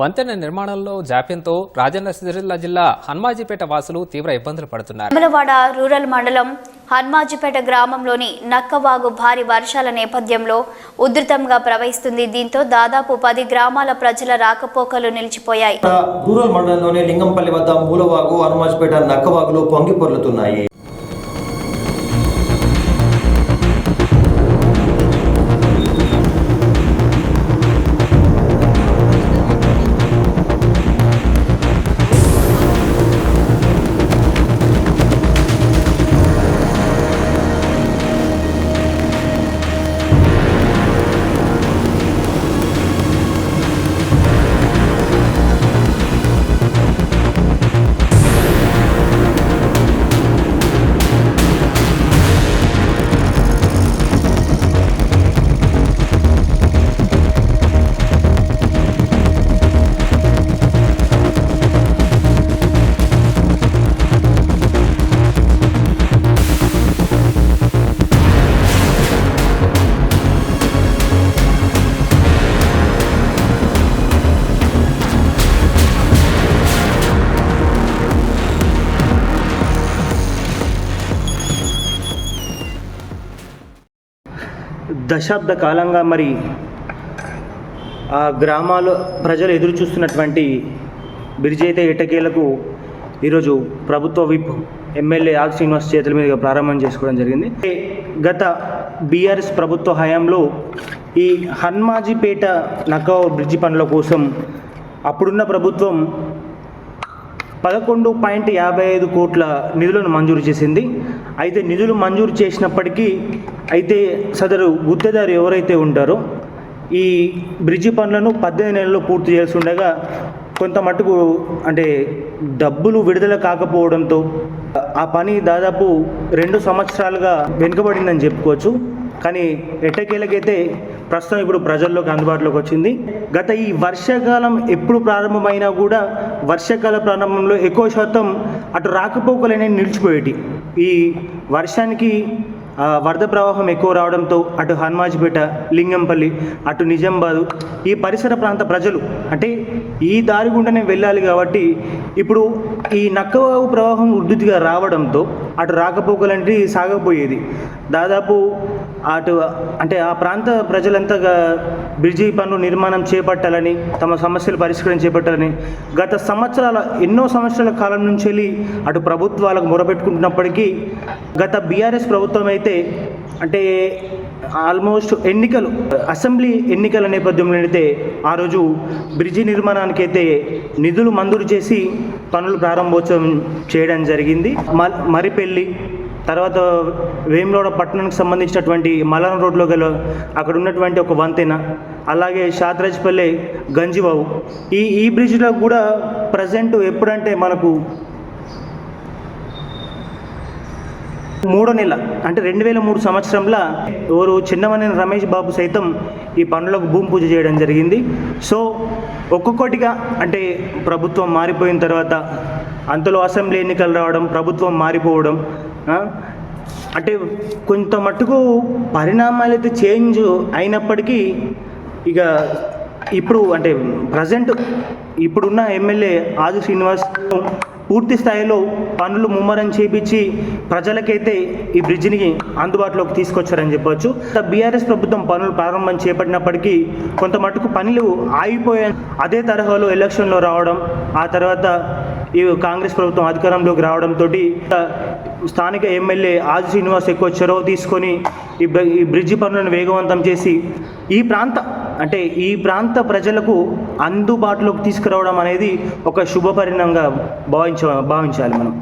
వంతెన నిర్మాణంలో జాప్యంతో రాజన్న సిరిసిల్ల జిల్లా హన్మాజీపేట వాసులు తీవ్ర ఇబ్బందులు పడుతున్నారు. వేములవాడ రూరల్ మండలం హన్మాజిపేట గ్రామంలోని నక్కవాగు భారీ వర్షాల నేపథ్యంలో ఉధృతంగా ప్రవహిస్తుంది. దీంతో దాదాపు పది గ్రామాల ప్రజల రాకపోకలు నిలిచిపోయాయి. రూరల్ మండలంలోని లింగంపల్లి వద్ద మూలవాగు హనుమాజ్పేట నక్కవాగులు పొంగి పొర్లుతున్నాయి. దశాబ్ద కాలంగా మరి ఆ గ్రామాలు ప్రజలు ఎదురు చూస్తున్నటువంటి బిరిజైతే ఇటకీలకు ఈరోజు ప్రభుత్వ విప్ ఎమ్మెల్యే ఆర్ శ్రీనివాస్ చేతుల మీదుగా ప్రారంభం చేసుకోవడం జరిగింది. గత బీఆర్ఎస్ ప్రభుత్వ హయాంలో ఈ హన్మాజీపేట నక్కో బ్రిడ్జి పనుల కోసం అప్పుడున్న ప్రభుత్వం పదకొండు పాయింట్ యాభై ఐదు కోట్ల నిధులను మంజూరు చేసింది. అయితే నిధులు మంజూరు చేసినప్పటికీ అయితే సదరు గుత్తేదారు ఎవరైతే ఉంటారో ఈ బ్రిడ్జి పనులను పద్దెనిమిది నెలల్లో పూర్తి చేసి ఉండగా కొంత మట్టుకు అంటే డబ్బులు విడుదల కాకపోవడంతో ఆ పని దాదాపు రెండు సంవత్సరాలుగా వెనుకబడిందని చెప్పుకోవచ్చు. కానీ ఎట్టకేలకైతే ప్రస్తుతం ఇప్పుడు ప్రజల్లోకి అందుబాటులోకి వచ్చింది. గత ఈ వర్షాకాలం ఎప్పుడు ప్రారంభమైనా కూడా వర్షాకాల ప్రారంభంలో ఎక్కువ శాతం అటు రాకపోకలు అనేవి నిలిచిపోయేటి. ఈ వర్షానికి వరద ప్రవాహం ఎక్కువ రావడంతో అటు హనుమాజిపేట లింగంపల్లి అటు నిజామాబాదు ఈ పరిసర ప్రాంత ప్రజలు అంటే ఈ దారి గుండానే వెళ్ళాలి కాబట్టి ఇప్పుడు ఈ నక్కవాగు ప్రవాహం ఉద్ధృతిగా రావడంతో అటు రాకపోకలంటే సాగపోయేది. దాదాపు అటు అంటే ఆ ప్రాంత ప్రజలంతా బ్రిడ్జి పనులు నిర్మాణం చేపట్టాలని తమ సమస్యలు పరిష్కారం చేపట్టాలని గత సంవత్సరాల ఎన్నో సంవత్సరాల కాలం నుంచి వెళ్ళి అటు ప్రభుత్వాలకు మొరపెట్టుకుంటున్నప్పటికీ గత బీఆర్ఎస్ ప్రభుత్వం అయితే అంటే ఆల్మోస్ట్ ఎన్నికలు అసెంబ్లీ ఎన్నికల నేపథ్యంలో అయితే ఆ రోజు బ్రిడ్జి నిర్మాణానికి అయితే నిధులు మంజూరు చేసి పనులు ప్రారంభోత్సవం చేయడం జరిగింది. మ- మరిపెల్లి తర్వాత వేములవాడ పట్టణానికి సంబంధించినటువంటి మలన రోడ్లో గల అక్కడ ఉన్నటువంటి ఒక వంతెన అలాగే షాద్రాజ్పల్లె గంజిబాబు ఈ ఈ బ్రిడ్జ్లో కూడా ప్రజెంట్ ఎప్పుడంటే మనకు మూడో నెల అంటే రెండు వేల మూడు సంవత్సరంలో ఎవరు చిన్నమనేని రమేష్ బాబు సైతం ఈ పనులకు భూమి పూజ చేయడం జరిగింది. సో ఒక్కొక్కటిగా అంటే ప్రభుత్వం మారిపోయిన తర్వాత అంతలో అసెంబ్లీ ఎన్నికలు రావడం ప్రభుత్వం మారిపోవడం అంటే కొంత మట్టుకు పరిణామాలు అయితే చేంజ్ అయినప్పటికీ ఇక ఇప్పుడు అంటే ప్రజెంట్ ఇప్పుడున్న ఎమ్మెల్యే ఆది శ్రీనివాస్ పూర్తి స్థాయిలో పనులు ముమ్మరం చేపించి ప్రజలకైతే ఈ బ్రిడ్జిని అందుబాటులోకి తీసుకొచ్చారని చెప్పొచ్చు. బీఆర్ఎస్ ప్రభుత్వం పనులు ప్రారంభం చేపట్టినప్పటికీ కొంత మటుకు పనులు ఆగిపోయాయి. అదే తరహాలో ఎలక్షన్లో రావడం ఆ తర్వాత ఈ కాంగ్రెస్ ప్రభుత్వం అధికారంలోకి రావడంతో స్థానిక ఎమ్మెల్యే ఆది శ్రీనివాస్ ఎక్కువ చొరవ తీసుకొని ఈ బ్రి- ఈ బ్రిడ్జి పనులను వేగవంతం చేసి ఈ ప్రాంత అంటే ఈ ప్రాంత ప్రజలకు అందుబాటులోకి తీసుకురావడం అనేది ఒక శుభపరిణంగా భావించ భావించాలి మనం.